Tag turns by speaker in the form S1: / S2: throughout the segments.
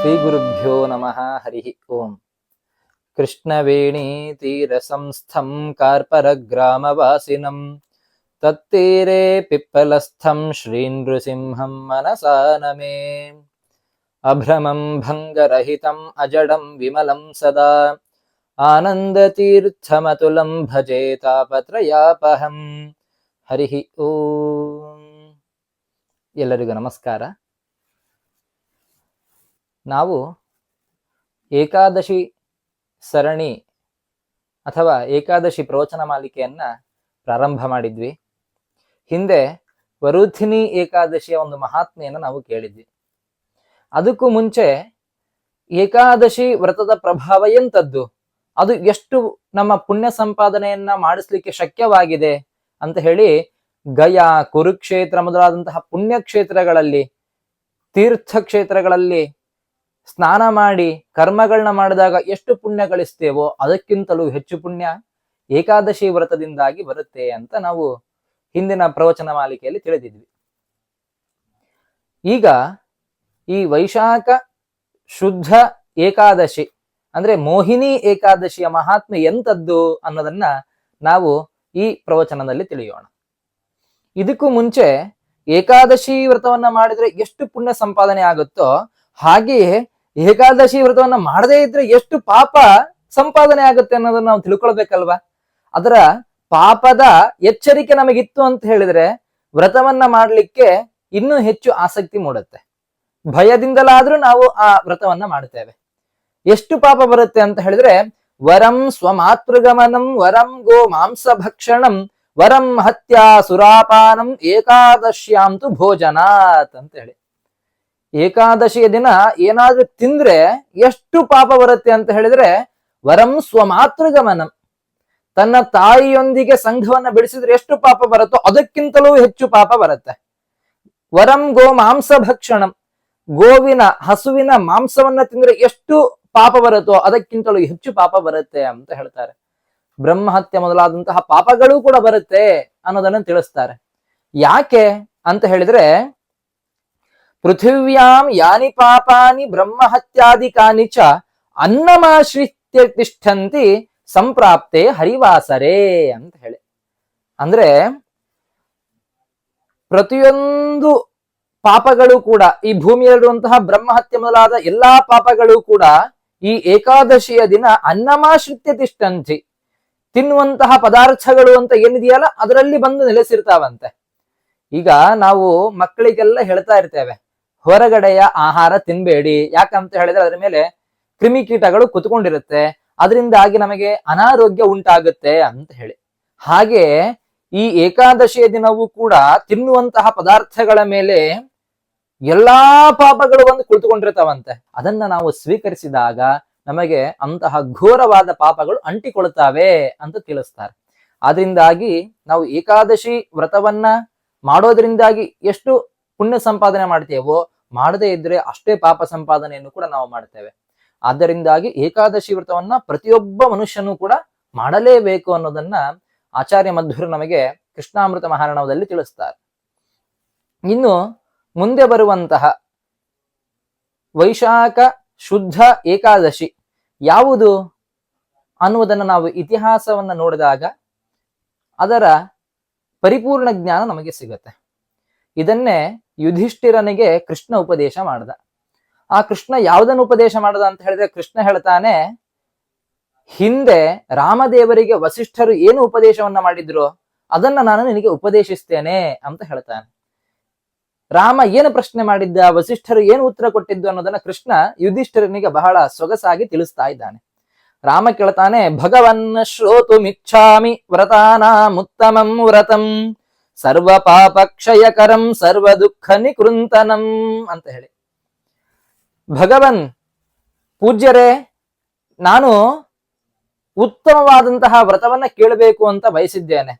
S1: ಶ್ರೀಗುರುಭ್ಯೋ ನಮಃ ಹರಿ ಓಂ ಕೃಷ್ಣವೇಣೀತೀರಸಂಸ್ಥಂ ಕಾರ್ಪರಗ್ರಾಮವಾಸಿನಂ ತತ್ತೀರೆ ಪಿಪ್ಪಲಸ್ಥಂ ಶ್ರೀನೃಸಿಂಹಂ ಮನಸಾ ನಮೇ ಅಭ್ರಮಂ ಭಂಗರಹಿತಂ ಅಜಡಂ ವಿಮಲಂ ಸದಾ ಆನಂದತೀರ್ಥಮತುಲಂ ಭಜೆ ತಾಪತ್ರಯಾಪಹಂ ಹರಿ ಓಂ ಎಲ್ಲರಿಗೂ ನಮಸ್ಕಾರ ನಾವು ಏಕಾದಶಿ ಸರಣಿ ಅಥವಾ ಏಕಾದಶಿ ಪ್ರವಚನ ಮಾಲಿಕೆಯನ್ನ ಪ್ರಾರಂಭ ಮಾಡಿದ್ವಿ. ಹಿಂದೆ ವರುಧಿನಿ ಏಕಾದಶಿಯ ಒಂದು ಮಹಾತ್ಮೆಯನ್ನು ನಾವು ಕೇಳಿದ್ವಿ. ಅದಕ್ಕೂ ಮುಂಚೆ ಏಕಾದಶಿ ವ್ರತದ ಪ್ರಭಾವ ಎಂತದ್ದು? ಅದು ಎಷ್ಟು ನಮ್ಮ ಪುಣ್ಯ ಸಂಪಾದನೆಯನ್ನ ಮಾಡಿಸ್ಲಿಕ್ಕೆ ಶಕ್ಯವಾಗಿದೆ ಅಂತ ಹೇಳಿ ಗಯಾ, ಕುರುಕ್ಷೇತ್ರ ಮೊದಲಾದಂತಹ ಪುಣ್ಯ ಕ್ಷೇತ್ರಗಳಲ್ಲಿ ತೀರ್ಥ ಕ್ಷೇತ್ರಗಳಲ್ಲಿ ಸ್ನಾನ ಮಾಡಿ ಕರ್ಮಗಳನ್ನ ಮಾಡಿದಾಗ ಎಷ್ಟು ಪುಣ್ಯ ಗಳಿಸ್ತೇವೋ ಅದಕ್ಕಿಂತಲೂ ಹೆಚ್ಚು ಪುಣ್ಯ ಏಕಾದಶಿ ವ್ರತದಿಂದಾಗಿ ಬರುತ್ತೆ ಅಂತ ನಾವು ಹಿಂದಿನ ಪ್ರವಚನ ಮಾಲಿಕೆಯಲ್ಲಿ ತಿಳಿದಿದ್ವಿ. ಈಗ ಈ ವೈಶಾಖ ಶುದ್ಧ ಏಕಾದಶಿ ಅಂದ್ರೆ ಮೋಹಿನಿ ಏಕಾದಶಿಯ ಮಹಾತ್ಮೆ ಎಂತದ್ದು ಅನ್ನೋದನ್ನ ನಾವು ಈ ಪ್ರವಚನದಲ್ಲಿ ತಿಳಿಯೋಣ. ಇದಕ್ಕೂ ಮುಂಚೆ ಏಕಾದಶಿ ವ್ರತವನ್ನ ಮಾಡಿದ್ರೆ ಎಷ್ಟು ಪುಣ್ಯ ಸಂಪಾದನೆ ಆಗುತ್ತೋ ಹಾಗೆಯೇ ಏಕಾದಶಿ ವ್ರತವನ್ನ ಮಾಡದೇ ಇದ್ರೆ ಎಷ್ಟು ಪಾಪ ಸಂಪಾದನೆ ಆಗುತ್ತೆ ಅನ್ನೋದನ್ನ ನಾವು ತಿಳ್ಕೊಳ್ಬೇಕಲ್ವಾ? ಅದರ ಪಾಪದ ಎಚ್ಚರಿಕೆ ನಮಗಿತ್ತು ಅಂತ ಹೇಳಿದ್ರೆ ವ್ರತವನ್ನ ಮಾಡ್ಲಿಕ್ಕೆ ಇನ್ನೂ ಹೆಚ್ಚು ಆಸಕ್ತಿ ಮೂಡುತ್ತೆ. ಭಯದಿಂದಲಾದ್ರೂ ನಾವು ಆ ವ್ರತವನ್ನ ಮಾಡ್ತೇವೆ. ಎಷ್ಟು ಪಾಪ ಬರುತ್ತೆ ಅಂತ ಹೇಳಿದ್ರೆ ವರಂ ಸ್ವಮಾತೃಗಮನಂ, ವರಂ ಗೋ ಮಾಂಸ ಭಕ್ಷಣಂ ವರಂ ಹತ್ಯಾ ಸುರಾಪಾನಂ ಏಕಾದಶ್ಯಾಂತು ಭೋಜನಾತ್ ಅಂತ ಹೇಳಿ. ಏಕಾದಶಿಯ ದಿನ ಏನಾದ್ರೂ ತಿಂದ್ರೆ ಎಷ್ಟು ಪಾಪ ಬರುತ್ತೆ ಅಂತ ಹೇಳಿದ್ರೆ ವರಂ ಸ್ವಮಾತೃಗಮನಂ. ತನ್ನ ತಾಯಿಯೊಂದಿಗೆ ಸಂಘವನ್ನ ಬೆಳೆಸಿದ್ರೆ ಎಷ್ಟು ಪಾಪ ಬರುತ್ತೋ ಅದಕ್ಕಿಂತಲೂ ಹೆಚ್ಚು ಪಾಪ ಬರುತ್ತೆ. ವರಂ ಗೋ ಮಾಂಸ ಭಕ್ಷಣಂ ಗೋವಿನ ಹಸುವಿನ ಮಾಂಸವನ್ನ ತಿಂದ್ರೆ ಎಷ್ಟು ಪಾಪ ಬರುತ್ತೋ ಅದಕ್ಕಿಂತಲೂ ಹೆಚ್ಚು ಪಾಪ ಬರುತ್ತೆ ಅಂತ ಹೇಳ್ತಾರೆ. ಬ್ರಹ್ಮಹತ್ಯೆ ಮೊದಲಾದಂತಹ ಪಾಪಗಳು ಕೂಡ ಬರುತ್ತೆ ಅನ್ನೋದನ್ನ ತಿಳಿಸ್ತಾರೆ. ಯಾಕೆ ಅಂತ ಹೇಳಿದ್ರೆ ಪೃಥಿವ್ಯಾಂ ಯಾನಿ ಪಾಪಾನಿ ಬ್ರಹ್ಮಹತ್ಯಾದಿಕಾನಿ ಚ ಅನ್ನಮಾಶ್ರಿತ್ಯ ತಿಷ್ಠಂತಿ ಸಂಪ್ರಾಪ್ತೆ ಹರಿವಾಸರೇ ಅಂತ ಹೇಳಿ. ಅಂದ್ರೆ ಪ್ರತಿಯೊಂದು ಪಾಪಗಳು ಕೂಡ, ಈ ಭೂಮಿಯಲ್ಲಿರುವಂತಹ ಬ್ರಹ್ಮಹತ್ಯೆ ಮೊದಲಾದ ಎಲ್ಲಾ ಪಾಪಗಳು ಕೂಡ, ಈ ಏಕಾದಶಿಯ ದಿನ ಅನ್ನಮಾಶ್ರಿತ್ಯ ತಿಷ್ಠಂತಿ, ತಿನ್ನುವಂತಹ ಪದಾರ್ಥಗಳು ಅಂತ ಏನಿದೆಯಲ್ಲ, ಅದರಲ್ಲಿ ಬಂದು ನೆಲೆಸಿರ್ತಾವಂತೆ. ಈಗ ನಾವು ಮಕ್ಕಳಿಗೆಲ್ಲ ಹೇಳ್ತಾ ಇರ್ತೇವೆ ಹೊರಗಡೆಯ ಆಹಾರ ತಿನ್ಬೇಡಿ. ಯಾಕಂತ ಹೇಳಿದ್ರೆ ಅದ್ರ ಮೇಲೆ ಕ್ರಿಮಿಕೀಟಗಳು ಕುತ್ಕೊಂಡಿರುತ್ತೆ. ಅದರಿಂದಾಗಿ ನಮಗೆ ಅನಾರೋಗ್ಯ ಉಂಟಾಗುತ್ತೆ ಅಂತ ಹೇಳಿ. ಹಾಗೆ ಈ ಏಕಾದಶಿಯ ದಿನವೂ ಕೂಡ ತಿನ್ನುವಂತಹ ಪದಾರ್ಥಗಳ ಮೇಲೆ ಎಲ್ಲಾ ಪಾಪಗಳು ಬಂದು ಕುಳಿತುಕೊಂಡಿರ್ತಾವಂತೆ. ಅದನ್ನ ನಾವು ಸ್ವೀಕರಿಸಿದಾಗ ನಮಗೆ ಅಂತಹ ಘೋರವಾದ ಪಾಪಗಳು ಅಂಟಿಕೊಳ್ತಾವೆ ಅಂತ ತಿಳಿಸ್ತಾರೆ. ಆದ್ರಿಂದಾಗಿ ನಾವು ಏಕಾದಶಿ ವ್ರತವನ್ನ ಮಾಡೋದ್ರಿಂದಾಗಿ ಎಷ್ಟು ಪುಣ್ಯ ಸಂಪಾದನೆ ಮಾಡ್ತೇವೋ, ಮಾಡದೇ ಇದ್ರೆ ಅಷ್ಟೇ ಪಾಪ ಸಂಪಾದನೆಯನ್ನು ಕೂಡ ನಾವು ಮಾಡ್ತೇವೆ. ಆದ್ದರಿಂದಾಗಿ ಏಕಾದಶಿ ವ್ರತವನ್ನ ಪ್ರತಿಯೊಬ್ಬ ಮನುಷ್ಯನೂ ಕೂಡ ಮಾಡಲೇಬೇಕು ಅನ್ನೋದನ್ನ ಆಚಾರ್ಯ ಮಧ್ವರು ನಮಗೆ ಕೃಷ್ಣಾಮೃತ ಮಹಾರಣವದಲ್ಲಿ ತಿಳಿಸ್ತಾರೆ. ಇನ್ನು ಮುಂದೆ ಬರುವಂತಹ ವೈಶಾಖ ಶುದ್ಧ ಏಕಾದಶಿ ಯಾವುದು ಅನ್ನುವುದನ್ನು ನಾವು ಇತಿಹಾಸವನ್ನ ನೋಡಿದಾಗ ಅದರ ಪರಿಪೂರ್ಣ ಜ್ಞಾನ ನಮಗೆ ಸಿಗುತ್ತೆ. ಇದನ್ನೇ ಯುಧಿಷ್ಠಿರನಿಗೆ ಕೃಷ್ಣ ಉಪದೇಶ ಮಾಡ್ದ. ಆ ಕೃಷ್ಣ ಯಾವುದನ್ನು ಉಪದೇಶ ಮಾಡ್ದ ಅಂತ ಹೇಳಿದ್ರೆ ಕೃಷ್ಣ ಹೇಳ್ತಾನೆ, ಹಿಂದೆ ರಾಮದೇವರಿಗೆ ವಸಿಷ್ಠರು ಏನು ಉಪದೇಶವನ್ನ ಮಾಡಿದ್ರು, ಅದನ್ನ ನಾನು ನಿನಗೆ ಉಪದೇಶಿಸ್ತೇನೆ ಅಂತ ಹೇಳ್ತಾನೆ. ರಾಮ ಏನು ಪ್ರಶ್ನೆ ಮಾಡಿದ್ದ, ವಸಿಷ್ಠರು ಏನು ಉತ್ತರ ಕೊಟ್ಟಿದ್ದು ಅನ್ನೋದನ್ನ ಕೃಷ್ಣ ಯುಧಿಷ್ಠಿರನಿಗೆ ಬಹಳ ಸೊಗಸಾಗಿ ತಿಳಿಸ್ತಾ ಇದ್ದಾನೆ. ರಾಮ ಕೇಳ್ತಾನೆ ಭಗವನ್ ಶ್ರೋತು ಮಿಚ್ಛಾಮಿ ವ್ರತಾನಾಮುತ್ತಮಂ ವ್ರತಂ ಸರ್ವ ಪಾಪಕ್ಷಯಕರಂ ಸರ್ವ ದುಃಖ ನಿಕೃಂತನಂ ಅಂತ ಹೇಳಿ. ಭಗವನ್ ಪೂಜ್ಯರೇ, ನಾನು ಉತ್ತಮವಾದಂತಹ ವ್ರತವನ್ನ ಕೇಳಬೇಕು ಅಂತ ಬಯಸಿದ್ದೇನೆ.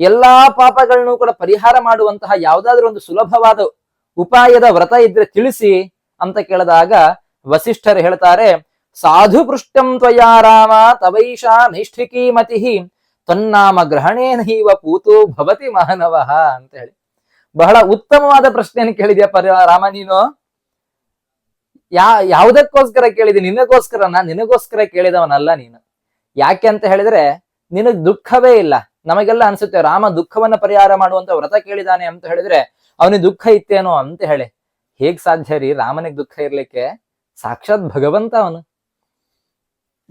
S1: ಎಲ್ಲಾ ಪಾಪಗಳನ್ನು ಕೂಡ ಪರಿಹಾರ ಮಾಡುವಂತಹ ಯಾವುದಾದ್ರೂ ಒಂದು ಸುಲಭವಾದ ಉಪಾಯದ ವ್ರತ ಇದ್ರೆ ತಿಳಿಸಿ ಅಂತ ಕೇಳಿದಾಗ ವಸಿಷ್ಠರು ಹೇಳ್ತಾರೆ ಸಾಧು ಪೃಷ್ಟಂ ತ್ವಯಾ ರಾಮ, ತವೈಷಾ ನೈಷ್ಠಿಕೀ ಮತಿ ತನ್ನಾಮ ಗ್ರಹಣೇನೈವ ಪೂತು ಭವತಿ ಮಾನವಃ ಅಂತ ಹೇಳಿ. ಬಹಳ ಉತ್ತಮವಾದ ಪ್ರಶ್ನೆಯನ್ನು ಕೇಳಿದ್ಯಪ್ಪ ರಾಮ ನೀನು? ಯಾ, ಯಾವುದಕ್ಕೋಸ್ಕರ ಕೇಳಿದಿ? ನಾ ನಿನಗೋಸ್ಕರ ಕೇಳಿದವನಲ್ಲ ನೀನು. ಯಾಕೆ ಅಂತ ಹೇಳಿದ್ರೆ, ನಿನಗ್ ದುಃಖವೇ ಇಲ್ಲ. ನಮಗೆಲ್ಲ ಅನ್ಸುತ್ತೆ, ರಾಮ ದುಃಖವನ್ನ ಪರಿಹಾರ ಮಾಡುವಂತ ವ್ರತ ಕೇಳಿದಾನೆ ಅಂತ ಹೇಳಿದ್ರೆ, ಅವನಿಗೆ ದುಃಖ ಇತ್ತೇನೋ ಅಂತ ಹೇಳಿ. ಹೇಗ್ ಸಾಧ್ಯ ರೀ? ರಾಮನಿಗೆ ದುಃಖ ಇರ್ಲಿಕ್ಕೆ ಸಾಕ್ಷಾತ್ ಭಗವಂತ ಅವನು.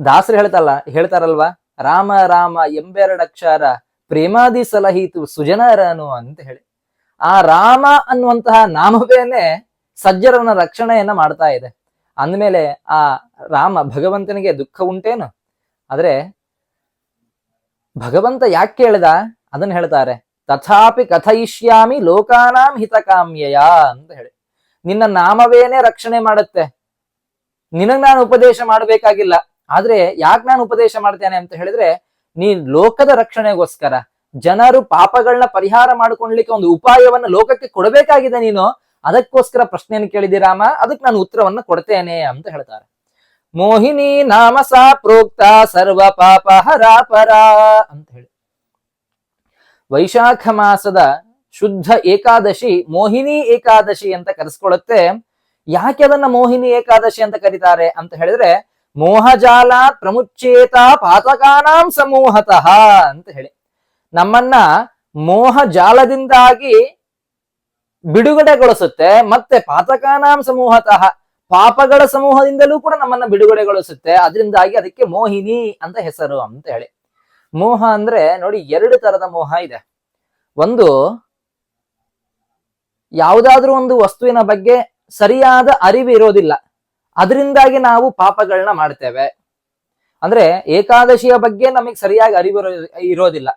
S1: ದಾಸರು ಹೇಳ್ತಲ್ಲ, ಹೇಳ್ತಾರಲ್ವಾ? ರಾಮ ರಾಮ ಎಂಬೆರಡಕ್ಷರ ಪ್ರೇಮಾದಿ ಸಲಹೀತು ಸುಜನರನು ಅಂತ ಹೇಳಿ. ಆ ರಾಮ ಅನ್ನುವಂತಹ ನಾಮವೇನೆ ಸಜ್ಜರನ ರಕ್ಷಣೆಯನ್ನ ಮಾಡ್ತಾ ಇದೆ. ಅಂದ್ಮೇಲೆ ಆ ರಾಮ ಭಗವಂತನಿಗೆ ದುಃಖ ಉಂಟೇನು? ಆದ್ರೆ ಭಗವಂತ ಯಾಕೆ ಕೇಳಿದ? ಅದನ್ನ ಹೇಳ್ತಾರೆ. ತಥಾಪಿ ಕಥಯಿಷ್ಯಾಮಿ ಲೋಕಾನಾಂ ಹಿತಕಾಮ್ಯಯ ಅಂತ ಹೇಳಿ. ನಿನ್ನ ನಾಮವೇನೆ ರಕ್ಷಣೆ ಮಾಡುತ್ತೆ. ನಿನಗ್ ನಾನು ಉಪದೇಶ ಮಾಡಬೇಕಾಗಿಲ್ಲ. ಆದ್ರೆ ಯಾಕೆ ನಾನು ಉಪದೇಶ ಮಾಡ್ತೇನೆ ಅಂತ ಹೇಳಿದ್ರೆ ನೀ ಲೋಕದ ರಕ್ಷಣೆಗೋಸ್ಕರ ಜನರು ಪಾಪಗಳನ್ನ ಪರಿಹಾರ ಮಾಡ್ಕೊಳ್ಲಿಕ್ಕೆ ಒಂದು ಉಪಾಯವನ್ನ ಲೋಕಕ್ಕೆ ಕೊಡಬೇಕಾಗಿದೆ ನೀನು, ಅದಕ್ಕೋಸ್ಕರ ಪ್ರಶ್ನೆಯನ್ನು ಕೇಳಿದಿರಾಮ ಅದಕ್ಕೆ ನಾನು ಉತ್ತರವನ್ನ ಕೊಡ್ತೇನೆ ಅಂತ ಹೇಳ್ತಾರೆ. ಮೋಹಿನಿ ನಾಮ ಸಾ ಪ್ರೋಕ್ತ ಸರ್ವ ಪಾಪ ಹರಾಪರ ಅಂತ ಹೇಳಿ. ವೈಶಾಖ ಮಾಸದ ಶುದ್ಧ ಏಕಾದಶಿ ಮೋಹಿನಿ ಏಕಾದಶಿ ಅಂತ ಕರೆಸ್ಕೊಳ್ಳುತ್ತೆ ಯಾಕೆ ಅದನ್ನ ಮೋಹಿನಿ ಏಕಾದಶಿ ಅಂತ ಕರೀತಾರೆ ಅಂತ ಹೇಳಿದ್ರೆ ಮೋಹಜಾಲ ಪ್ರಮುಚ್ಚೇತ ಪಾತಕಾನಾಂ ಸಮೂಹತಃ ಅಂತ ಹೇಳಿ. ನಮ್ಮನ್ನ ಮೋಹ ಜಾಲದಿಂದಾಗಿ ಬಿಡುಗಡೆಗೊಳಿಸುತ್ತೆ, ಮತ್ತೆ ಪಾತಕಾನಾಂ ಸಮೂಹತಃ ಪಾಪಗಳ ಸಮೂಹದಿಂದಲೂ ಕೂಡ ನಮ್ಮನ್ನ ಬಿಡುಗಡೆಗೊಳಿಸುತ್ತೆ, ಅದರಿಂದಾಗಿ ಅದಕ್ಕೆ ಮೋಹಿನಿ ಅಂತ ಹೆಸರು ಅಂತ ಹೇಳಿ. ಮೋಹ ಅಂದ್ರೆ ನೋಡಿ ಎರಡು ತರದ ಮೋಹ ಇದೆ. ಒಂದು ಯಾವುದಾದ್ರೂ ಒಂದು ವಸ್ತುವಿನ ಬಗ್ಗೆ ಸರಿಯಾದ ಅರಿವು ಇರೋದಿಲ್ಲ ಅದರಿಂದಾಗಿ ನಾವು ಪಾಪಗಳನ್ನ ಮಾಡ್ತೇವೆ. ಅಂದ್ರೆ ಏಕಾದಶಿಯ ಬಗ್ಗೆ ನಮಗೆ ಸರಿಯಾಗಿ ಅರಿವು ಇರೋದಿಲ್ಲ.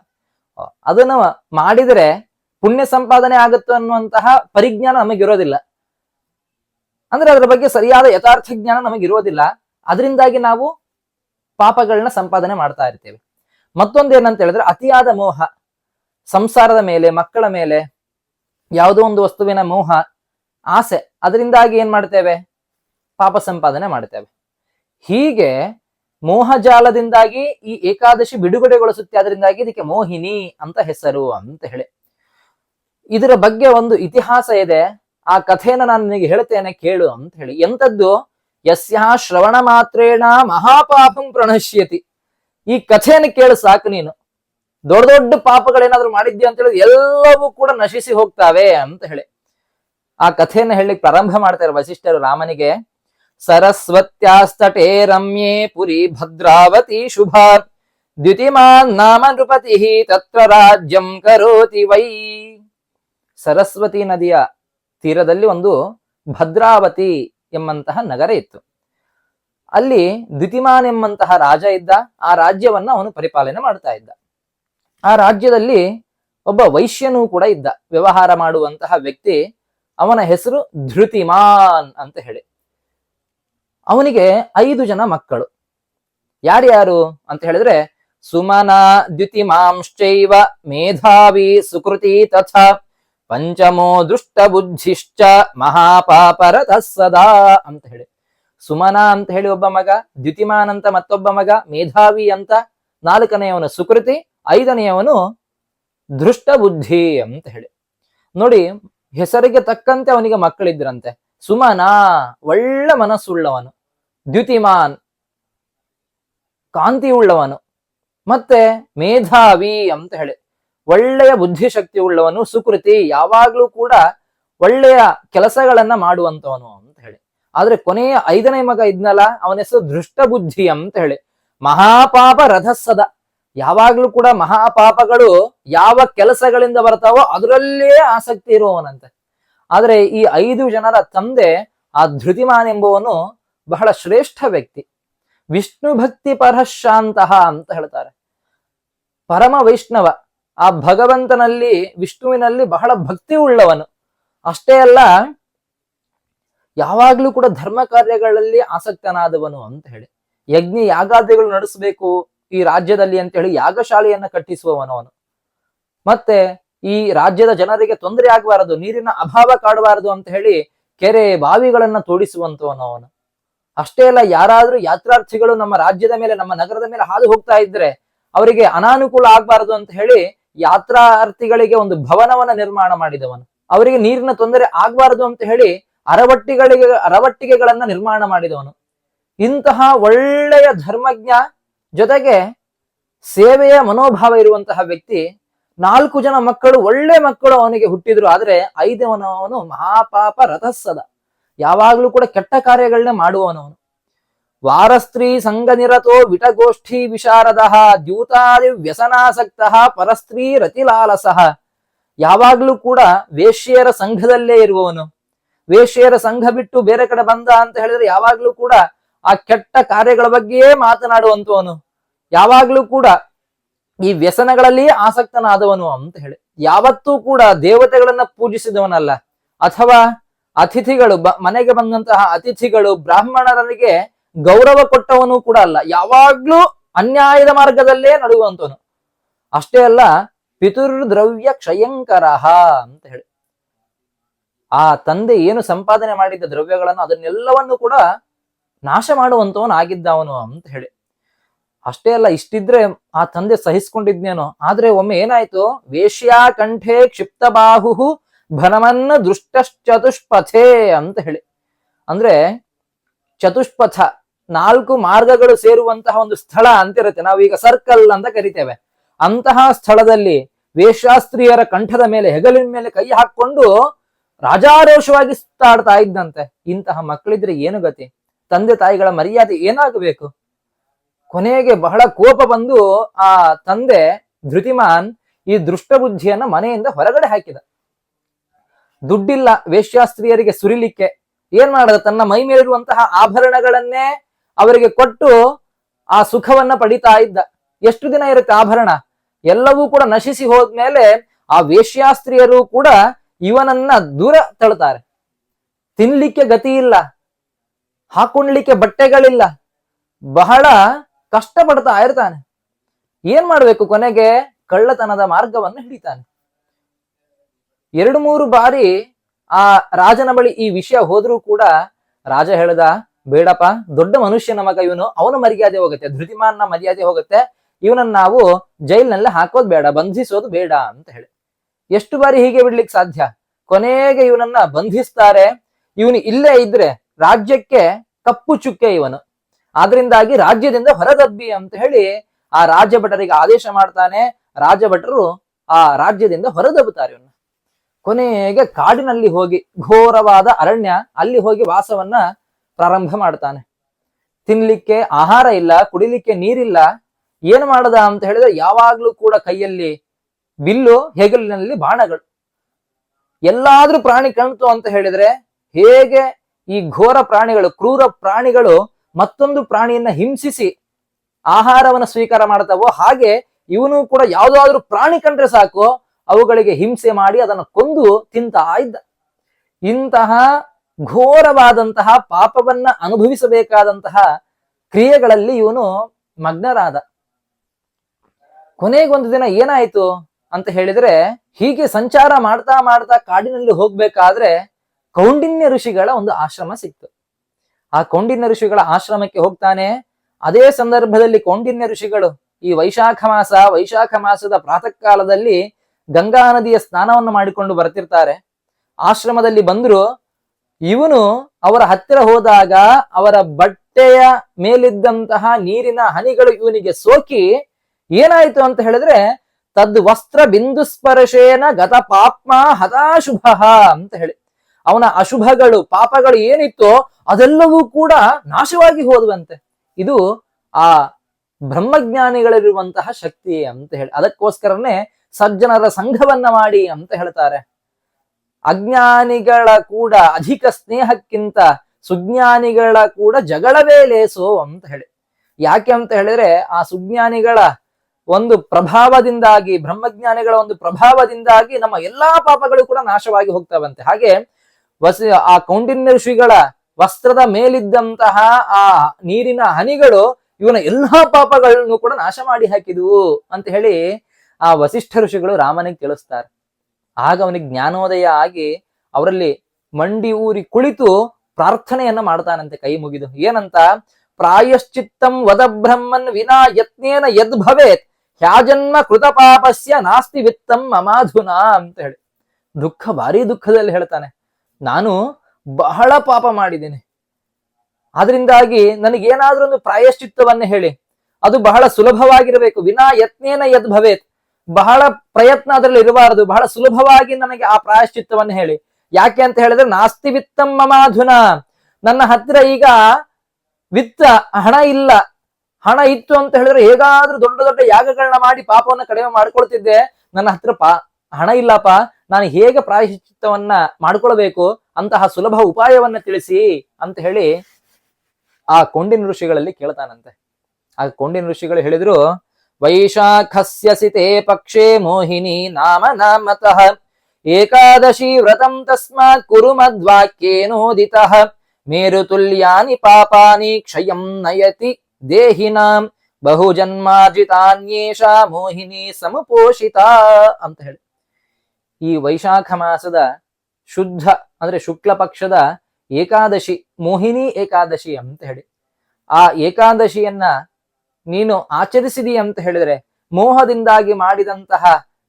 S1: ಅದನ್ನ ಮಾಡಿದ್ರೆ ಪುಣ್ಯ ಸಂಪಾದನೆ ಆಗುತ್ತೆ ಅನ್ನುವಂತಹ ಪರಿಜ್ಞಾನ ನಮಗಿರೋದಿಲ್ಲ ಅಂದ್ರೆ ಅದರ ಬಗ್ಗೆ ಸರಿಯಾದ ಯಥಾರ್ಥ ಜ್ಞಾನ ನಮಗಿರೋದಿಲ್ಲ ಅದರಿಂದಾಗಿ ನಾವು ಪಾಪಗಳನ್ನ ಸಂಪಾದನೆ ಮಾಡ್ತಾ ಇರ್ತೇವೆ. ಮತ್ತೊಂದೇನಂತ ಹೇಳಿದ್ರೆ ಅತಿಯಾದ ಮೋಹ. ಸಂಸಾರದ ಮೇಲೆ, ಮಕ್ಕಳ ಮೇಲೆ ಯಾವುದೋ ಒಂದು ವಸ್ತುವಿನ ಮೋಹ, ಆಸೆ. ಅದರಿಂದಾಗಿ ಏನ್ ಮಾಡ್ತೇವೆ? ಪಾಪ ಸಂಪಾದನೆ ಮಾಡ್ತೇವೆ ಹೀಗೆ ಮೋಹಜಾಲದಿಂದಾಗಿ ಈ ಏಕಾದಶಿ ಬಿಡುಗಡೆಗೊಳಿಸುತ್ತೆ, ಅದರಿಂದಾಗಿ ಇದಕ್ಕೆ ಮೋಹಿನಿ ಅಂತ ಹೆಸರು ಅಂತ ಹೇಳಿ. ಇದರ ಬಗ್ಗೆ ಒಂದು ಇತಿಹಾಸ ಇದೆ. ಆ ಕಥೆಯನ್ನ ನಾನು ನಿನಗೆ ಹೇಳ್ತೇನೆ, ಕೇಳು ಅಂತ ಹೇಳಿ. ಎಂತದ್ದು ಯಸ್ಯಾ ಶ್ರವಣ ಮಾತ್ರೇಣ ಮಹಾಪಾಪಂ ಪ್ರಣಶ್ಯತಿ. ಈ ಕಥೆಯನ್ನು ಕೇಳು ಸಾಕು ನೀನು. ದೊಡ್ಡ ದೊಡ್ಡ ಪಾಪಗಳೇನಾದ್ರೂ ಮಾಡಿದ್ಯಾ ಅಂತ ಹೇಳಿದ್ರೆ ಎಲ್ಲವೂ ಕೂಡ ನಶಿಸಿ ಹೋಗ್ತಾವೆ ಅಂತ ಹೇಳಿ. ಆ ಕಥೆಯನ್ನು ಹೇಳಿ ಪ್ರಾರಂಭ ಮಾಡ್ತಾರೆ ವಸಿಷ್ಠರು ರಾಮನಿಗೆ ಸರಸ್ವತ್ಯಾಸ್ತಟೇ ರಮ್ಯೆ ಪುರಿ ಭದ್ರಾವತಿ ಶುಭಾ ದ್ಯುತಿಮಾನ್ ನಾಮ ನೃಪತಿ ತತ್ರ ರಾಜ್ಯಂ ಕರೋತಿ ವೈ ಸರಸ್ವತಿ ನದಿಯ ತೀರದಲ್ಲಿ ಒಂದು ಭದ್ರಾವತಿ ಎಂಬಂತಹ ನಗರ ಇತ್ತು. ಅಲ್ಲಿ ದ್ಯುತಿಮಾನ್ ಎಂಬಂತಹ ರಾಜ ಇದ್ದ, ಆ ರಾಜ್ಯವನ್ನ ಅವನು ಪರಿಪಾಲನೆ ಮಾಡ್ತಾ ಇದ್ದ. ಆ ರಾಜ್ಯದಲ್ಲಿ ಒಬ್ಬ ವೈಶ್ಯನೂ ಕೂಡ ಇದ್ದ. ವ್ಯವಹಾರ ಮಾಡುವಂತಹ ವ್ಯಕ್ತಿ ಅವನ ಹೆಸರು ಧೃತಿಮಾನ್ ಅಂತ ಹೇಳಿ. ಅವನಿಗೆ ಐದು ಜನ ಮಕ್ಕಳು. ಯಾರ್ಯಾರು ಅಂತ ಹೇಳಿದ್ರೆ, ಸುಮನ ದ್ಯುತಿಮಾಂಶ್ಚೈವ ಮೇಧಾವಿ ಸುಕೃತಿ ತಥಾ ಪಂಚಮೋ ದುಷ್ಟ ಬುದ್ಧಿಶ್ಚ ಮಹಾಪಾಪರತ ಸದಾ ಅಂತ ಹೇಳಿ. ಸುಮನ ಅಂತ ಹೇಳಿ ಒಬ್ಬ ಮಗ, ದ್ಯುತಿಮಾನ್ ಅಂತ ಮತ್ತೊಬ್ಬ ಮಗ, ಮೇಧಾವಿ ಅಂತ ನಾಲ್ಕನೆಯವನು ಸುಕೃತಿ, ಐದನೆಯವನು ದೃಷ್ಟ ಬುದ್ಧಿ ಅಂತ ಹೇಳಿ. ನೋಡಿ, ಹೆಸರಿಗೆ ತಕ್ಕಂತೆ ಅವನಿಗೆ ಮಕ್ಕಳಿದ್ರಂತೆ. ಸುಮನ ಒಳ್ಳ ಮನಸ್ಸುಳ್ಳವನು, ದ್ಯುತಿಮಾನ್ ಕಾಂತಿ ಉಳ್ಳವನು ಮತ್ತೆ ಮೇಧಾವಿ ಅಂತ ಹೇಳಿ. ಒಳ್ಳೆಯ ಬುದ್ಧಿಶಕ್ತಿ ಉಳ್ಳವನು, ಸುಕೃತಿ, ಯಾವಾಗ್ಲೂ ಕೂಡ ಒಳ್ಳೆಯ ಕೆಲಸಗಳನ್ನ ಮಾಡುವಂತವನು ಅಂತ ಹೇಳಿ. ಆದ್ರೆ ಕೊನೆಯ ಐದನೇ ಮಗ ಇದ್ನಲ್ಲ, ಅವನ ಹೆಸರು ದೃಷ್ಟ ಬುದ್ಧಿ ಅಂತ ಹೇಳಿ. ಮಹಾಪಾಪ ರಥಸದ. ಯಾವಾಗ್ಲೂ ಕೂಡ ಮಹಾಪಾಪಗಳು ಯಾವ ಕೆಲಸಗಳಿಂದ ಬರ್ತಾವೋ ಅದರಲ್ಲೇ ಆಸಕ್ತಿ ಇರುವವನಂತೆ. ಆದ್ರೆ ಈ ಐದು ಜನರ ತಂದೆ ಆ ಧೃತಿಮಾನ್ ಎಂಬುವನು ಬಹಳ ಶ್ರೇಷ್ಠ ವ್ಯಕ್ತಿ. ವಿಷ್ಣು ಭಕ್ತಿ ಪರಶಾಂತಹ ಅಂತ ಹೇಳ್ತಾರೆ. ಪರಮ ವೈಷ್ಣವ, ಆ ಭಗವಂತನಲ್ಲಿ, ವಿಷ್ಣುವಿನಲ್ಲಿ ಬಹಳ ಭಕ್ತಿ ಉಳ್ಳವನು. ಅಷ್ಟೇ ಅಲ್ಲ, ಯಾವಾಗ್ಲೂ ಕೂಡ ಧರ್ಮ ಕಾರ್ಯಗಳಲ್ಲಿ ಆಸಕ್ತನಾದವನು ಅಂತ ಹೇಳಿ. ಯಜ್ಞ ಯಾಗಾದಿಗಳು ನಡೆಸಬೇಕು ಈ ರಾಜ್ಯದಲ್ಲಿ ಅಂತ ಹೇಳಿ ಯಾಗಶಾಲೆಯನ್ನ ಕಟ್ಟಿಸುವವನು ಅವನು. ಮತ್ತೆ ಈ ರಾಜ್ಯದ ಜನರಿಗೆ ತೊಂದರೆ ಆಗಬಾರದು, ನೀರಿನ ಅಭಾವ ಕಾಡಬಾರದು ಅಂತ ಹೇಳಿ ಕೆರೆ ಬಾವಿಗಳನ್ನ ತೋಡಿಸುವಂತವನು ಅಷ್ಟೇ ಅಲ್ಲ, ಯಾರಾದ್ರೂ ಯಾತ್ರಾರ್ಥಿಗಳು ನಮ್ಮ ರಾಜ್ಯದ ಮೇಲೆ, ನಮ್ಮ ನಗರದ ಮೇಲೆ ಹಾದು ಹೋಗ್ತಾ ಇದ್ರೆ ಅವರಿಗೆ ಅನಾನುಕೂಲ ಆಗ್ಬಾರದು ಅಂತ ಹೇಳಿ ಯಾತ್ರಾರ್ಥಿಗಳಿಗೆ ಒಂದು ಭವನವನ್ನ ನಿರ್ಮಾಣ ಮಾಡಿದವನು. ಅವರಿಗೆ ನೀರಿನ ತೊಂದರೆ ಆಗ್ಬಾರದು ಅಂತ ಹೇಳಿ ಅರವಟ್ಟಿಗಳಿಗೆ, ಅರವಟ್ಟಿಗೆಗಳನ್ನ ನಿರ್ಮಾಣ ಮಾಡಿದವನು. ಇಂತಹ ಒಳ್ಳೆಯ ಧರ್ಮಜ್ಞ ಜೊತೆಗೆ ಸೇವೆಯ ಮನೋಭಾವ ಇರುವಂತಹ ವ್ಯಕ್ತಿ ನಾಲ್ಕು ಜನ ಮಕ್ಕಳು ಒಳ್ಳೆ ಮಕ್ಕಳು ಅವನಿಗೆ ಹುಟ್ಟಿದ್ರು, ಆದ್ರೆ ಐದವನವನು ಮಹಾಪಾಪ ರಥಸ್ಸದ. ಯಾವಾಗ್ಲೂ ಕೂಡ ಕೆಟ್ಟ ಕಾರ್ಯಗಳನ್ನೇ ಮಾಡುವವನವನು ವಾರಸ್ತ್ರೀ ಸಂಘನಿರತೋ ವಿಟಗೋಷ್ಠಿ ವಿಶಾರದ, ದ್ಯೂತಾದಿ ವ್ಯಸನಾಸಕ್ತ ಪರಸ್ತ್ರೀ ರತಿಲಾಲಸಃ. ಯಾವಾಗ್ಲೂ ಕೂಡ ವೇಶ್ಯರ ಸಂಘದಲ್ಲೇ ಇರುವವನು. ವೇಶ್ಯರ ಸಂಘ ಬಿಟ್ಟು ಬೇರೆ ಕಡೆ ಬಂದ ಅಂತ ಹೇಳಿದ್ರೆ ಯಾವಾಗ್ಲೂ ಕೂಡ ಆ ಕೆಟ್ಟ ಕಾರ್ಯಗಳ ಬಗ್ಗೆಯೇ ಮಾತನಾಡುವಂತವನು. ಯಾವಾಗ್ಲೂ ಕೂಡ ಈ ವ್ಯಸನಗಳಲ್ಲಿ ಆಸಕ್ತನಾದವನು ಅಂತ ಹೇಳಿ. ಯಾವತ್ತೂ ಕೂಡ ದೇವತೆಗಳನ್ನ ಪೂಜಿಸಿದವನಲ್ಲ. ಅಥವಾ ಅತಿಥಿಗಳು ಮನೆಗೆ ಬಂದಂತಹ ಅತಿಥಿಗಳು ಬ್ರಾಹ್ಮಣರಿಗೆ ಗೌರವ ಕೊಟ್ಟವನು ಕೂಡ ಅಲ್ಲ. ಯಾವಾಗ್ಲೂ ಅನ್ಯಾಯದ ಮಾರ್ಗದಲ್ಲೇ ನಡೆಯುವಂತವನು ಅಷ್ಟೇ ಅಲ್ಲ ಪಿತುರ್ದ್ರವ್ಯ ಕ್ಷಯಂಕರ ಅಂತ ಹೇಳಿ. ಆ ತಂದೆ ಏನು ಸಂಪಾದನೆ ಮಾಡಿದ್ದ ದ್ರವ್ಯಗಳನ್ನು ಅದನ್ನೆಲ್ಲವನ್ನು ಕೂಡ ನಾಶ ಮಾಡುವಂತವನು ಆಗಿದ್ದವನು ಅಂತ ಹೇಳಿ. ಅಷ್ಟೇ ಅಲ್ಲ, ಇಷ್ಟಿದ್ರೆ ಆ ತಂದೆ ಸಹಿಸ್ಕೊಂಡಿದ್ನೇನೋ. ಆದ್ರೆ ಒಮ್ಮೆ ಏನಾಯ್ತು? ವೇಶ್ಯಾ ಕಂಠೆ ಕ್ಷಿಪ್ತ ಬಾಹು ಭನಮನ್ನ ದೃಷ್ಟಶ್ಚತುಷ್ಪಥೆ ಅಂತ ಹೇಳಿ. ಅಂದ್ರೆ ಚತುಷ್ಪಥ, ನಾಲ್ಕು ಮಾರ್ಗಗಳು ಸೇರುವಂತಹ ಒಂದು ಸ್ಥಳ ಅಂತಿರುತ್ತೆ. ನಾವೀಗ ಸರ್ಕಲ್ ಅಂತ ಕರಿತೇವೆ. ಅಂತಹ ಸ್ಥಳದಲ್ಲಿ ವೇಶ್ಯಾಸ್ತ್ರೀಯರ ಕಂಠದ ಮೇಲೆ, ಹೆಗಲಿನ ಮೇಲೆ ಕೈ ಹಾಕೊಂಡು ರಾಜಾರೋಷವಾಗಿ ಸುತ್ತಾಡ್ತಾ ಇದ್ದಂತೆ. ಇಂತಹ ಮಕ್ಕಳಿದ್ರೆ ಏನು ಗತಿ? ತಂದೆ ತಾಯಿಗಳ ಮರ್ಯಾದೆ ಏನಾಗಬೇಕು? ಕೊನೆಗೆ ಬಹಳ ಕೋಪ ಬಂದು ಆ ತಂದೆ ಧೃತಿಮಾನ್ ಈ ದೃಷ್ಟಬುದ್ಧಿಯನ್ನ ಮನೆಯಿಂದ ಹೊರಗಡೆ ಹಾಕಿದ. ದುಡ್ಡಿಲ್ಲ, ವೇಶ್ಯಾಸ್ತ್ರೀಯರಿಗೆ ಸುರಿಲಿಕ್ಕೆ ಏನ್ ಮಾಡದ? ತನ್ನ ಮೈ ಮೇಲಿರುವಂತಹ ಆಭರಣಗಳನ್ನೇ ಅವರಿಗೆ ಕೊಟ್ಟು ಆ ಸುಖವನ್ನ ಪಡಿತಾ ಇದ್ದ. ಎಷ್ಟು ದಿನ ಇರುತ್ತೆ ಆಭರಣ? ಎಲ್ಲವೂ ಕೂಡ ನಶಿಸಿ ಹೋದ್ಮೇಲೆ ಆ ವೇಶ್ಯಾಸ್ತ್ರೀಯರು ಕೂಡ ಇವನನ್ನ ದೂರ ತಳ್ತಾರೆ. ತಿನ್ಲಿಕ್ಕೆ ಗತಿ ಇಲ್ಲ ಹಾಕೊಂಡ್ಲಿಕ್ಕೆ ಬಟ್ಟೆಗಳಿಲ್ಲ. ಬಹಳ ಕಷ್ಟ ಪಡ್ತಾ ಇರ್ತಾನೆ. ಏನ್ ಮಾಡ್ಬೇಕು ಕೊನೆಗೆ? ಕಳ್ಳತನದ ಮಾರ್ಗವನ್ನು ಹಿಡಿತಾನೆ. ಎರಡು ಮೂರು ಬಾರಿ ಆ ರಾಜನ ಬಳಿ ಈ ವಿಷಯ ಹೋದ್ರೂ ಕೂಡ ರಾಜ ಹೇಳ್ದ, ಬೇಡಪ್ಪ, ದೊಡ್ಡ ಮನುಷ್ಯನ ಮಗ ಇವನು. ಅವನ ಮರ್ಯಾದೆ ಹೋಗುತ್ತೆ. ಧೃತಿಮಾನ್ನ ಮರ್ಯಾದೆ ಹೋಗುತ್ತೆ. ಇವನನ್ನ ನಾವು ಜೈಲ್ನಲ್ಲಿ ಹಾಕೋದ್ ಬೇಡ, ಬಂಧಿಸೋದು ಬೇಡ ಅಂತ ಹೇಳಿ. ಎಷ್ಟು ಬಾರಿ ಹೀಗೆ ಬಿಡ್ಲಿಕ್ಕೆ ಸಾಧ್ಯ? ಕೊನೆಗೆ ಇವನನ್ನ ಬಂಧಿಸ್ತಾರೆ. ಇವನು ಇಲ್ಲೇ ಇದ್ರೆ ರಾಜ್ಯಕ್ಕೆ ಕಪ್ಪು ಚುಕ್ಕೆ ಇವನು. ಆದ್ರಿಂದಾಗಿ ರಾಜ್ಯದಿಂದ ಹೊರದಬ್ಬಿ ಅಂತ ಹೇಳಿ ಆ ರಾಜಭಟರಿಗೆ ಆದೇಶ ಮಾಡ್ತಾನೆ. ರಾಜಭಟರು ಆ ರಾಜ್ಯದಿಂದ ಹೊರದಬ್ಬುತ್ತಾರೆ ಇವನ್ನ ಕೊನೆಗೆ ಕಾಡಿನಲ್ಲಿ ಹೋಗಿ ಘೋರವಾದ ಅರಣ್ಯ, ಅಲ್ಲಿ ಹೋಗಿ ವಾಸವನ್ನ ಪ್ರಾರಂಭ ಮಾಡ್ತಾನೆ. ತಿನ್ಲಿಕ್ಕೆ ಆಹಾರ ಇಲ್ಲ, ಕುಡಿಲಿಕ್ಕೆ ನೀರಿಲ್ಲ, ಏನ್ ಮಾಡದ ಅಂತ ಹೇಳಿದ್ರೆ ಯಾವಾಗ್ಲೂ ಕೂಡ ಕೈಯಲ್ಲಿ ಬಿಲ್ಲು ಹೆಗಲಿನಲ್ಲಿ ಬಾಣಗಳು. ಎಲ್ಲಾದ್ರೂ ಪ್ರಾಣಿ ಕಣ್ತು ಅಂತ ಹೇಳಿದ್ರೆ ಹೇಗೆ ಈ ಘೋರ ಪ್ರಾಣಿಗಳು, ಕ್ರೂರ ಪ್ರಾಣಿಗಳು ಮತ್ತೊಂದು ಪ್ರಾಣಿಯನ್ನ ಹಿಂಸಿಸಿ ಆಹಾರವನ್ನು ಸ್ವೀಕಾರ ಮಾಡ್ತಾವೋ ಹಾಗೆ ಇವನು ಕೂಡ ಯಾವ್ದಾದ್ರು ಪ್ರಾಣಿ ಕಂಡ್ರೆ ಸಾಕು, ಅವುಗಳಿಗೆ ಹಿಂಸೆ ಮಾಡಿ ಅದನ್ನು ಕೊಂದು ತಿಂತಾ ಇದ್ದ. ಇಂತಹ ಘೋರವಾದಂತಹ ಪಾಪವನ್ನ ಅನುಭವಿಸಬೇಕಾದಂತಹ ಕ್ರಿಯೆಗಳಲ್ಲಿ ಇವನು ಮಗ್ನರಾದ. ಕೊನೆಗೊಂದು ದಿನ ಏನಾಯ್ತು ಅಂತ ಹೇಳಿದ್ರೆ, ಹೀಗೆ ಸಂಚಾರ ಮಾಡ್ತಾ ಮಾಡ್ತಾ ಕಾಡಿನಲ್ಲಿ ಹೋಗ್ಬೇಕಾದ್ರೆ ಕೌಂಡಿನ್ಯ ಋಷಿಗಳ ಒಂದು ಆಶ್ರಮ ಸಿಕ್ತು. ಆ ಕೌಂಡಿನ್ಯ ಋಷಿಗಳ ಆಶ್ರಮಕ್ಕೆ ಹೋಗ್ತಾನೆ. ಅದೇ ಸಂದರ್ಭದಲ್ಲಿ ಕೌಂಡಿನ್ಯ ಋಷಿಗಳು ಈ ವೈಶಾಖ ಮಾಸ, ವೈಶಾಖ ಮಾಸದ ಪ್ರಾತಃ ಕಾಲದಲ್ಲಿ ಗಂಗಾ ನದಿಯ ಸ್ನಾನವನ್ನು ಮಾಡಿಕೊಂಡು ಬರ್ತಿರ್ತಾರೆ. ಆಶ್ರಮದಲ್ಲಿ ಬಂದ್ರು ಇವನು ಅವರ ಹತ್ತಿರ ಹೋದಾಗ ಅವರ ಬಟ್ಟೆಯ ಮೇಲಿದ್ದಂತಹ ನೀರಿನ ಹನಿಗಳು ಇವನಿಗೆ ಸೋಕಿ ಏನಾಯ್ತು ಅಂತ ಹೇಳಿದ್ರೆ ತದ್ ವಸ್ತ್ರ ಬಿಂದು ಸ್ಪರ್ಶೇನ ಗತ ಪಾಪ್ಮ ಹತಾಶುಭ ಅಂತ ಹೇಳಿ. ಅವನ ಅಶುಭಗಳು, ಪಾಪಗಳು ಏನಿತ್ತೋ ಅದೆಲ್ಲವೂ ಕೂಡ ನಾಶವಾಗಿ ಹೋದುವಂತೆ. ಇದು ಆ ಬ್ರಹ್ಮಜ್ಞಾನಿಗಳಿರುವಂತಹ ಶಕ್ತಿ ಅಂತ ಹೇಳಿ. ಅದಕ್ಕೋಸ್ಕರನೇ ಸಜ್ಜನರ ಸಂಘವನ್ನ ಮಾಡಿ ಅಂತ ಹೇಳ್ತಾರೆ. ಅಜ್ಞಾನಿಗಳ ಕೂಡ ಅಧಿಕ ಸ್ನೇಹಕ್ಕಿಂತ ಸುಜ್ಞಾನಿಗಳ ಕೂಡ ಜಗಳವೇ ಲೇಸು ಅಂತ ಹೇಳಿ. ಯಾಕೆ ಅಂತ ಹೇಳಿದ್ರೆ ಆ ಸುಜ್ಞಾನಿಗಳ ಒಂದು ಪ್ರಭಾವದಿಂದಾಗಿ, ಬ್ರಹ್ಮಜ್ಞಾನಿಗಳ ಒಂದು ಪ್ರಭಾವದಿಂದಾಗಿ ನಮ್ಮ ಎಲ್ಲಾ ಪಾಪಗಳು ಕೂಡ ನಾಶವಾಗಿ ಹೋಗ್ತವಂತೆ. ಹಾಗೆ ವಸಿ, ಆ ಕೌಂಡಿನ್ಯ ಋಷಿಗಳ ವಸ್ತ್ರದ ಮೇಲಿದ್ದಂತಹ ಆ ನೀರಿನ ಹನಿಗಳು ಇವನ ಎಲ್ಲಾ ಪಾಪಗಳನ್ನು ಕೂಡ ನಾಶ ಮಾಡಿ ಹಾಕಿದವು ಅಂತ ಹೇಳಿ ಆ ವಸಿಷ್ಠ ಋಷಿಗಳು ರಾಮನಿಗೆ ತಿಳಿಸ್ತಾರೆ. ಆಗ ಅವನಿಗೆ ಜ್ಞಾನೋದಯ ಆಗಿ ಅವರಲ್ಲಿ ಮಂಡಿ ಊರಿ ಕುಳಿತು ಪ್ರಾರ್ಥನೆಯನ್ನ ಮಾಡ್ತಾನಂತೆ ಕೈ ಮುಗಿದು. ಏನಂತ? ಪ್ರಾಯಶ್ಚಿತ್ತಂ ವದ ಬ್ರಹ್ಮನ್ ವಿನಾ ಯತ್ನೇನ ಯದ್ ಭವೇತ್. ಹ್ಯಾಜನ್ಮ ಕೃತ ಪಾಪಸ್ಯ ನಾಸ್ತಿ ವಿತ್ತಂ ಮಮಾಧುನಾ ಅಂತ ಹೇಳಿ. ದುಃಖ, ಭಾರಿ ದುಃಖದಲ್ಲಿ ಹೇಳ್ತಾನೆ. ನಾನು ಬಹಳ ಪಾಪ ಮಾಡಿದ್ದೇನೆ. ಅದರಿಂದಾಗಿ ನನಗೇನಾದ್ರೂ ಒಂದು ಪ್ರಾಯಶ್ಚಿತ್ತವನ್ನು ಹೇಳಿ. ಅದು ಬಹಳ ಸುಲಭವಾಗಿರಬೇಕು. ವಿನಾ ಯತ್ನೇನ ಯದ್ ಭವೇತ್. ಬಹಳ ಪ್ರಯತ್ನ ಅದರಲ್ಲಿ ಇರಬಾರದು. ಬಹಳ ಸುಲಭವಾಗಿ ನನಗೆ ಆ ಪ್ರಾಯಶ್ಚಿತ್ತವನ್ನು ಹೇಳಿ. ಯಾಕೆ ಅಂತ ಹೇಳಿದ್ರೆ, ನಾಸ್ತಿ ವಿತ್ತಂ ಮಮಾಧುನ. ನನ್ನ ಹತ್ತಿರ ಈಗ ವಿತ್ತ, ಹಣ ಇಲ್ಲ. ಹಣ ಇತ್ತು ಅಂತ ಹೇಳಿದ್ರೆ ಹೇಗಾದ್ರೂ ದೊಡ್ಡ ದೊಡ್ಡ ಯಾಗಗಳನ್ನ ಮಾಡಿ ಪಾಪವನ್ನು ಕಡಿಮೆ ಮಾಡ್ಕೊಳ್ತಿದ್ದೆ. ನನ್ನ ಹತ್ರ ಪಾ, ಹಣ ಇಲ್ಲಪ್ಪ. ನಾನು ಹೇಗೆ ಪ್ರಾಯಶ್ಚಿತ್ತವನ್ನ ಮಾಡ್ಕೊಳ್ಬೇಕು, ಅಂತಹ ಸುಲಭ ಉಪಾಯವನ್ನ ತಿಳಿಸಿ ಅಂತ ಹೇಳಿ ಆ ಕೊಂಡಿನ ಋಷಿಗಳಲ್ಲಿ ಕೇಳ್ತಾನಂತೆ. ಆ ಕೊಂಡಿನ ಋಷಿಗಳು ಹೇಳಿದ್ರು, ವೈಶಾಖಸ್ಯ ಸಿತೆ ಪಕ್ಷೇ ಮೋಹಿನಿ ನಾಮ ನಾಮತಃ, ಏಕಾದಶಿ ವ್ರತಂ ತಸ್ಮಾತ್ ಕುರು ಮದ್ವಾಕ್ಯೇನೋದಿತ ಮೇರುತುಲ್ಯಾನಿ ಪಾಪಾನಿ ಕ್ಷಯಂ ನಯತಿ ದೇಹಿನಾಂ ಬಹು ಜನ್ಮಾರ್ಜಿತಾನ್ಯೇಷ ಮೋಹಿನಿ ಸಮಪೋಷಿತ ಅಂತ ಹೇಳಿ. ಈ ವೈಶಾಖ ಮಾಸದ ಶುದ್ಧ, ಅಂದ್ರೆ ಶುಕ್ಲ ಪಕ್ಷದ ಏಕಾದಶಿ, ಮೋಹಿನಿ ಏಕಾದಶಿ ಅಂತ ಹೇಳಿ. ಆ ಏಕಾದಶಿಯನ್ನ ನೀನು ಆಚರಿಸಿದಿ ಅಂತ ಹೇಳಿದ್ರೆ, ಮೋಹದಿಂದಾಗಿ ಮಾಡಿದಂತಹ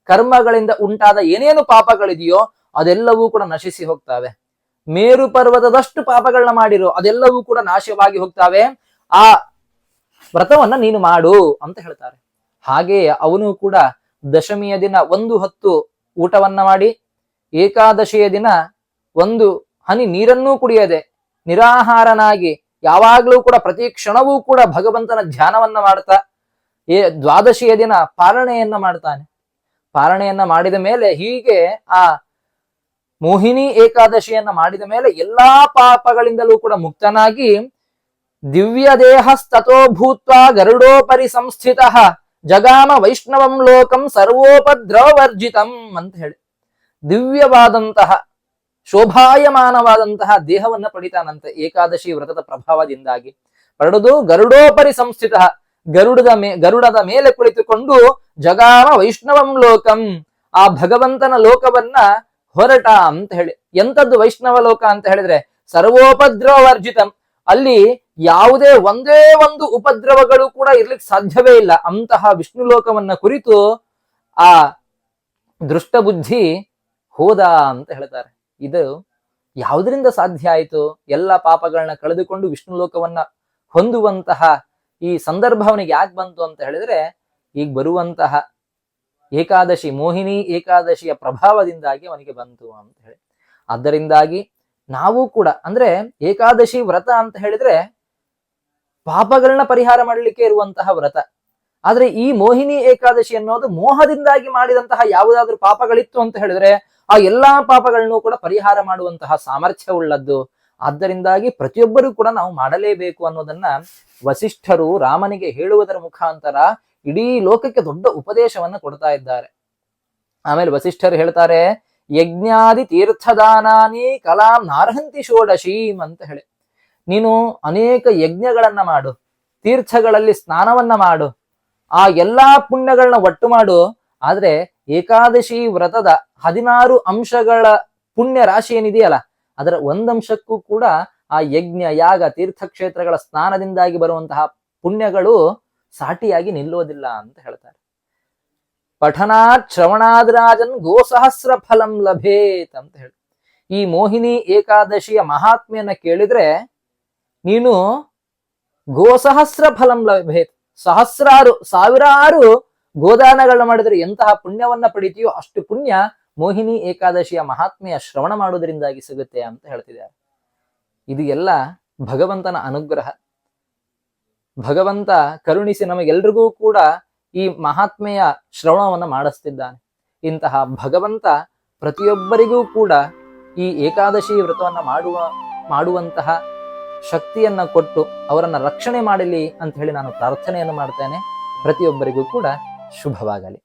S1: ಕರ್ಮಗಳಿಂದ ಉಂಟಾದ ಏನೇನು ಪಾಪಗಳಿದೆಯೋ ಅದೆಲ್ಲವೂ ಕೂಡ ನಶಿಸಿ ಹೋಗ್ತವೆ. ಮೇರು ಪರ್ವತದಷ್ಟು ಪಾಪಗಳನ್ನ ಮಾಡಿರೋ ಅದೆಲ್ಲವೂ ಕೂಡ ನಾಶವಾಗಿ ಹೋಗ್ತಾವೆ. ಆ ವ್ರತವನ್ನ ನೀನು ಮಾಡು ಅಂತ ಹೇಳ್ತಾರೆ. ಹಾಗೆಯೇ ಅವನು ಕೂಡ ದಶಮಿಯ ದಿನ ಒಂದು ಹೊತ್ತು ಊಟವನ್ನ ಮಾಡಿ ಏಕಾದಶಿಯ ದಿನ ಒಂದು ಹನಿ ನೀರನ್ನೂ ಕುಡಿಯದೆ ನಿರಾಹಾರನಾಗಿ ಯಾವಾಗಲೂ ಕೂಡ ಪ್ರತಿ ಕ್ಷಣವೂ ಕೂಡ ಭಗವಂತನ ಧ್ಯಾನವನ್ನ ಮಾಡ್ತಾ ಏ ದ್ವಾದಶಿಯ ದಿನ ಪಾಲನೆಯನ್ನ ಮಾಡ್ತಾನೆ. ಪಾಲನೆಯನ್ನ ಮಾಡಿದ ಮೇಲೆ ಹೀಗೆ ಆ ಮೋಹಿನಿ ಏಕಾದಶಿಯನ್ನ ಮಾಡಿದ ಮೇಲೆ ಎಲ್ಲಾ ಪಾಪಗಳಿಂದಲೂ ಕೂಡ ಮುಕ್ತನಾಗಿ ದಿವ್ಯ ದೇಹ ಭೂತ್ವ ಗರುಡೋಪರಿ ಸಂಸ್ಥಿತ ಜಗಾಮ ವೈಷ್ಣವಂ ಲೋಕಂ ಸರ್ವೋಪದ್ರವರ್ಜಿತಂ ಅಂತ ಹೇಳಿ. ದಿವ್ಯವಾದಂತಹ, ಶೋಭಾಯಮಾನವಾದಂತಹ ದೇಹವನ್ನ ಪಡಿತಾನಂತೆ ಏಕಾದಶಿ ವ್ರತದ ಪ್ರಭಾವದಿಂದಾಗಿ. ಪಡೆದು ಗರುಡೋಪರಿ ಸಂಸ್ಥಿತ, ಗರುಡದ ಮೇ, ಗರುಡದ ಮೇಲೆ ಕುಳಿತುಕೊಂಡು ಜಗಾಮ ವೈಷ್ಣವಂ ಲೋಕಂ, ಆ ಭಗವಂತನ ಲೋಕವನ್ನ ಹೊರಟ ಅಂತ ಹೇಳಿ. ಎಂತದ್ದು ವೈಷ್ಣವ ಲೋಕ ಅಂತ ಹೇಳಿದ್ರೆ ಸರ್ವೋಪದ್ರವರ್ಜಿತಂ ಅಲ್ಲಿ ಯಾವುದೇ ಒಂದೇ ಒಂದು ಉಪದ್ರವಗಳು ಕೂಡ ಇರ್ಲಿಕ್ಕೆ ಸಾಧ್ಯವೇ ಇಲ್ಲ. ಅಂತಹ ವಿಷ್ಣು ಲೋಕವನ್ನ ಕುರಿತು ಆ ದೃಷ್ಟ ಬುದ್ಧಿ ಹೋದ ಅಂತ ಹೇಳ್ತಾರೆ. ಇದು ಯಾವುದರಿಂದ ಸಾಧ್ಯ ಆಯಿತು? ಎಲ್ಲ ಪಾಪಗಳನ್ನ ಕಳೆದುಕೊಂಡು ವಿಷ್ಣು ಲೋಕವನ್ನ ಹೊಂದುವಂತಹ ಈ ಸಂದರ್ಭ ಅವನಿಗೆ ಯಾಕೆ ಬಂತು ಅಂತ ಹೇಳಿದ್ರೆ, ಈಗ ಬರುವಂತಹ ಏಕಾದಶಿ ಮೋಹಿನಿ ಏಕಾದಶಿಯ ಪ್ರಭಾವದಿಂದಾಗಿ ಅವನಿಗೆ ಬಂತು ಅಂತ ಹೇಳಿ. ಆದ್ದರಿಂದಾಗಿ ನಾವು ಕೂಡ ಅಂದ್ರೆ ಏಕಾದಶಿ ವ್ರತ ಅಂತ ಹೇಳಿದ್ರೆ ಪಾಪಗಳನ್ನ ಪರಿಹಾರ ಮಾಡಲಿಕ್ಕೆ ಇರುವಂತಹ ವ್ರತ. ಆದ್ರೆ ಈ ಮೋಹಿನಿ ಏಕಾದಶಿ ಅನ್ನೋದು ಮೋಹದಿಂದಾಗಿ ಮಾಡಿದಂತಹ ಯಾವುದಾದ್ರೂ ಪಾಪಗಳಿತ್ತು ಅಂತ ಹೇಳಿದ್ರೆ ಆ ಎಲ್ಲಾ ಪಾಪಗಳನ್ನೂ ಕೂಡ ಪರಿಹಾರ ಮಾಡುವಂತಹ ಸಾಮರ್ಥ್ಯ ಉಳ್ಳದ್ದು ಆದ್ದರಿಂದಾಗಿ ಪ್ರತಿಯೊಬ್ಬರೂ ಕೂಡ ನಾವು ಮಾಡಲೇಬೇಕು ಅನ್ನೋದನ್ನ ವಸಿಷ್ಠರು ರಾಮನಿಗೆ ಹೇಳುವುದರ ಮುಖಾಂತರ ಇಡೀ ಲೋಕಕ್ಕೆ ದೊಡ್ಡ ಉಪದೇಶವನ್ನು ಕೊಡ್ತಾ ಇದ್ದಾರೆ. ಆಮೇಲೆ ವಸಿಷ್ಠರು ಹೇಳ್ತಾರೆ, ಯಜ್ಞಾದಿ ತೀರ್ಥದಾನಾನಿ ಕಲಾಂ ನಾರ್ಹಂತಿ ಷೋಡಶೀಂ ಅಂತ ಹೇಳಿ. ನೀನು ಅನೇಕ ಯಜ್ಞಗಳನ್ನ ಮಾಡು, ತೀರ್ಥಗಳಲ್ಲಿ ಸ್ನಾನವನ್ನ ಮಾಡು, ಆ ಎಲ್ಲಾ ಪುಣ್ಯಗಳನ್ನ ಒಟ್ಟು ಮಾಡು. ಆದ್ರೆ ಏಕಾದಶಿ ವ್ರತದ ಹದಿನಾರು ಅಂಶಗಳ ಪುಣ್ಯ ರಾಶಿ ಏನಿದೆಯಲ್ಲ, ಅದರ ಒಂದಂಶಕ್ಕೂ ಕೂಡ ಆ ಯಜ್ಞ, ಯಾಗ, ತೀರ್ಥಕ್ಷೇತ್ರಗಳ ಸ್ನಾನದಿಂದಾಗಿ ಬರುವಂತಹ ಪುಣ್ಯಗಳು ಸಾಟಿಯಾಗಿ ನಿಲ್ಲುವುದಿಲ್ಲ ಅಂತ ಹೇಳ್ತಾರೆ. ಪಠನಾತ್ ಶ್ರವಣಾದ್ರಾಜನ್ ಗೋಸಹಸ್ರ ಫಲಂ ಲಭೇತ್ ಅಂತ ಹೇಳಿ ಈ ಮೋಹಿನಿ ಏಕಾದಶಿಯ ಮಹಾತ್ಮೆಯನ್ನ ಕೇಳಿದ್ರೆ ನೀನು ಗೋಸಹಸ್ರ ಫಲಂ ಲಭೇತ್. ಸಹಸ್ರಾರು, ಸಾವಿರಾರು ಗೋದಾನಗಳನ್ನ ಮಾಡಿದರೆ ಎಂತಹ ಪುಣ್ಯವನ್ನ ಪಡಿತೀಯೋ ಅಷ್ಟು ಪುಣ್ಯ ಮೋಹಿನಿ ಏಕಾದಶಿಯ ಮಹಾತ್ಮೆಯ ಶ್ರವಣ ಮಾಡೋದ್ರಿಂದಾಗಿ ಸಿಗುತ್ತೆ ಅಂತ ಹೇಳ್ತಿದ್ದಾರೆ. ಇದು ಎಲ್ಲ ಭಗವಂತನ ಅನುಗ್ರಹ. ಭಗವಂತ ಕರುಣಿಸಿ ನಮಗೆಲ್ರಿಗೂ ಕೂಡ ಈ ಮಹಾತ್ಮೆಯ ಶ್ರವಣವನ್ನು ಮಾಡಿಸ್ತಿದ್ದಾನೆ. ಇಂತಹ ಭಗವಂತ ಪ್ರತಿಯೊಬ್ಬರಿಗೂ ಕೂಡ ಈ ಏಕಾದಶಿ ವ್ರತವನ್ನ ಮಾಡುವ, ಮಾಡುವಂತಹ ಶಕ್ತಿಯನ್ನ ಕೊಟ್ಟು ಅವರನ್ನ ರಕ್ಷಣೆ ಮಾಡಲಿ ಅಂತ ಹೇಳಿ ನಾನು ಪ್ರಾರ್ಥನೆಯನ್ನು ಮಾಡ್ತೇನೆ. ಪ್ರತಿಯೊಬ್ಬರಿಗೂ ಕೂಡ ಶುಭವಾಗಲಿ.